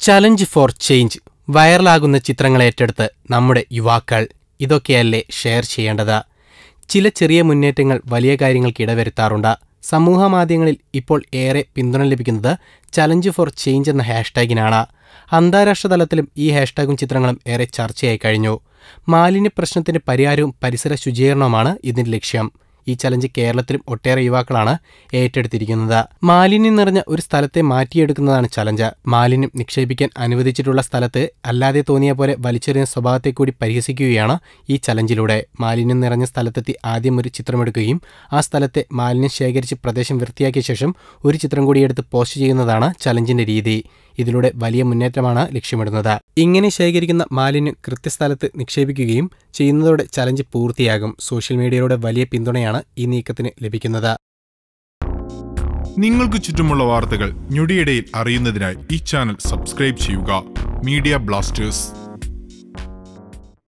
Challenge four change വൈറലാകുന്ന ചിത്രങ്ങൾ ഏറ്റെടുത്ത് നമ്മുടെ യുവാക്കൾ ഇതൊക്കെയല്ലേ ഷെയർ ചെയ്യേണ്ടത്? ചില ചെറിയ മുന്നേറ്റങ്ങൾ വലിയ കാര്യങ്ങൾക്ക് ഇടവരുത്താറുണ്ട്. സമൂഹ മാധ്യമങ്ങളിൽ ഇപ്പോൾ ഏറെ പിന്തുണ ലഭിക്കുന്നത് ചലഞ്ച് ഫോർ ചേഞ്ച് എന്ന ഹാഷ്ടാഗിനാണ് അന്താരാഷ്ട്ര തലത്തിലും ഈ ഹാഷ്ടാഗും ചിത്രങ്ങളും ഏറെ ചർച്ചയായി കഴിഞ്ഞു. മാലിന്യ പ്രശ്നത്തിന് പരിഹാരവും പരിസര ശുചീകരണവുമാണ് ഇതിന്റെ ലക്ഷ്യം. ഈ ചലഞ്ച് കേരളത്തിലും ഒട്ടേറെ യുവാക്കളാണ് ഏറ്റെടുത്തിരിക്കുന്നത്. മാലിന്യം നിറഞ്ഞ ഒരു സ്ഥലത്തെ മാറ്റിയെടുക്കുന്നതാണ് ചലഞ്ച് മാലിന്യം നിക്ഷേപിക്കാൻ അനുവദിച്ചിട്ടുള്ള സ്ഥലത്ത് അല്ലാതെ തോന്നിയ പോലെ വലിച്ചെറിയുന്ന സ്വഭാവത്തെ കൂടി പരിഹസിക്കുകയാണ് ഈ ചലഞ്ചിലൂടെ മാലിന്യം നിറഞ്ഞ സ്ഥലത്തെത്തി ആദ്യം ഒരു ചിത്രമെടുക്കുകയും ആ സ്ഥലത്തെ മാലിന്യം ശേഖരിച്ച് പ്രദേശം വൃത്തിയാക്കിയ ശേഷം ഒരു ചിത്രം കൂടി എടുത്ത് പോസ്റ്റ് ചെയ്യുന്നതാണ് ചലഞ്ചിന്റെ രീതി. ഇതിലൂടെ വലിയ മുന്നേറ്റമാണ് ലക്ഷ്യമിടുന്നത്. ഇങ്ങനെ ശേഖരിക്കുന്ന മാലിന്യം കൃത്യസ്ഥലത്ത് നിക്ഷേപിക്കുകയും ചെയ്യുന്നതോടെ ചലഞ്ച് പൂർത്തിയാകും. സോഷ്യൽ മീഡിയയുടെ വലിയ പിന്തുണയാണ് ഈ നീക്കത്തിന് ലഭിക്കുന്നത്. നിങ്ങൾക്ക് ചുറ്റുമുള്ള വാർത്തകൾ ഞൊടിയിടയിൽ അറിയുന്നതിനായി ഈ ചാനൽ സബ്സ്ക്രൈബ് ചെയ്യുക. Media blasters.